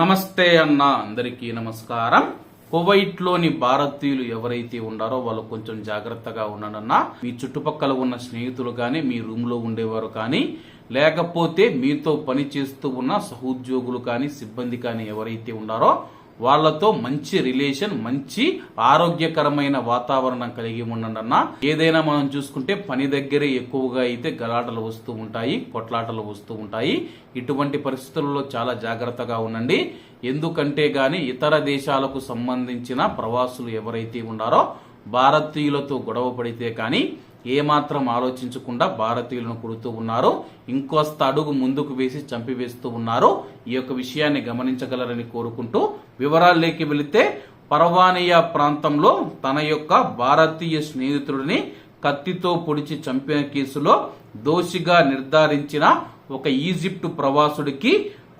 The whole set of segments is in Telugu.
నమస్తే అన్న అందరికీ నమస్కారం. కువైట్లోని భారతీయులు ఎవరైతే ఉన్నారో వాళ్ళు కొంచెం జాగ్రత్తగా ఉండడన్నా. మీ చుట్టుపక్కల ఉన్న స్నేహితులు కానీ మీ రూమ్లో ఉండేవారు కానీ లేకపోతే మీతో పని చేస్తూ ఉన్న సహోద్యోగులు కానీ సిబ్బంది కానీ ఎవరైతే ఉన్నారో వాళ్ళతో మంచి రిలేషన్ మంచి ఆరోగ్యకరమైన వాతావరణం కలిగి ఉండండి ఏదైనా మనం చూసుకుంటే పని దగ్గరే ఎక్కువగా అయితే గలాటలు వస్తూ ఉంటాయి కొట్లాటలు వస్తూ ఉంటాయి. ఇటువంటి పరిస్థితుల్లో చాలా జాగ్రత్తగా ఉండండి. ఎందుకంటే గాని ఇతర దేశాలకు సంబంధించిన ప్రవాసులు ఎవరైతే ఉన్నారో భారతీయులతో గొడవ పడితే కానీ ఏమాత్రం ఆలోచించకుండా భారతీయులను కొడుతూ ఉన్నారో ఇంకొస్త అడుగు ముందుకు వేసి చంపివేస్తూ ఉన్నారు ఈ యొక్క విషయాన్ని గమనించగలరని కోరుకుంటూ వివరాల్లోకి వెళితే పర్వానియా ప్రాంతంలో తన యొక్క భారతీయ స్నేహితుడిని కత్తితో పొడిచి చంపిన కేసులో దోషిగా నిర్ధారించిన ఒక ఈజిప్టు ప్రవాసుడికి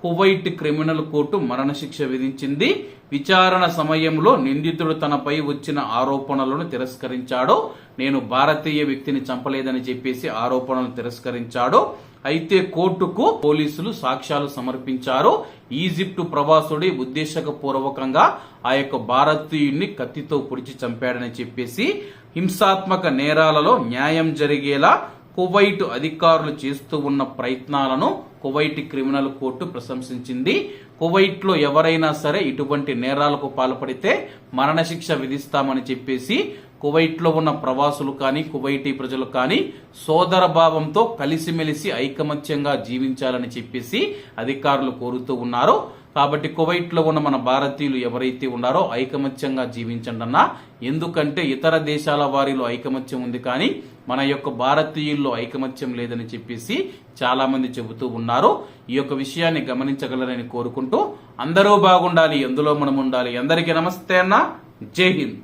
కువైట్ క్రిమినల్ కోర్టు మరణశిక్ష విధించింది. విచారణ సమయంలో నిందితుడు తనపై వచ్చిన ఆరోపణలను తిరస్కరించాడు. నేను భారతీయ వ్యక్తిని చంపలేదని చెప్పేసి ఆరోపణలు తిరస్కరించాడు. అయితే కోర్టుకు పోలీసులు సాక్ష్యాలు సమర్పించారు. ఈజిప్టు ప్రవాసుడి ఉద్దేశపూర్వకంగా ఆ యొక్క భారతీయుడిని కత్తితో పొడిచి చంపాడని చెప్పేసి హింసాత్మక నేరాలలో న్యాయం జరిగేలా కువైట్ అధికారులు చేస్తూ ఉన్న ప్రయత్నాలను కువైట్ క్రిమినల్ కోర్టు ప్రశంసించింది. కువైట్లో ఎవరైనా సరే ఇటువంటి నేరాలకు పాల్పడితే మరణశిక్ష విధిస్తామని చెప్పేసి కువైట్లో ఉన్న ప్రవాసులు కానీ కువైటీ ప్రజలు కానీ సోదర భావంతో కలిసిమెలిసి ఐకమత్యంగా జీవించాలని చెప్పేసి అధికారులు కోరుతూ ఉన్నారు. కాబట్టి కువైట్లో ఉన్న మన భారతీయులు ఎవరైతే ఉన్నారో ఐకమత్యంగా జీవించండి అన్నా ఎందుకంటే ఇతర దేశాల వారిలో ఐకమత్యం ఉంది కానీ మన యొక్క భారతీయుల్లో ఐకమత్యం లేదని చెప్పేసి చాలా మంది చెబుతూ ఉన్నారు. ఈ యొక్క విషయాన్ని గమనించగలరని కోరుకుంటూ అందరూ బాగుండాలి ఎందులో మనం ఉండాలి? అందరికీ నమస్తే అన్న. జై హింద్.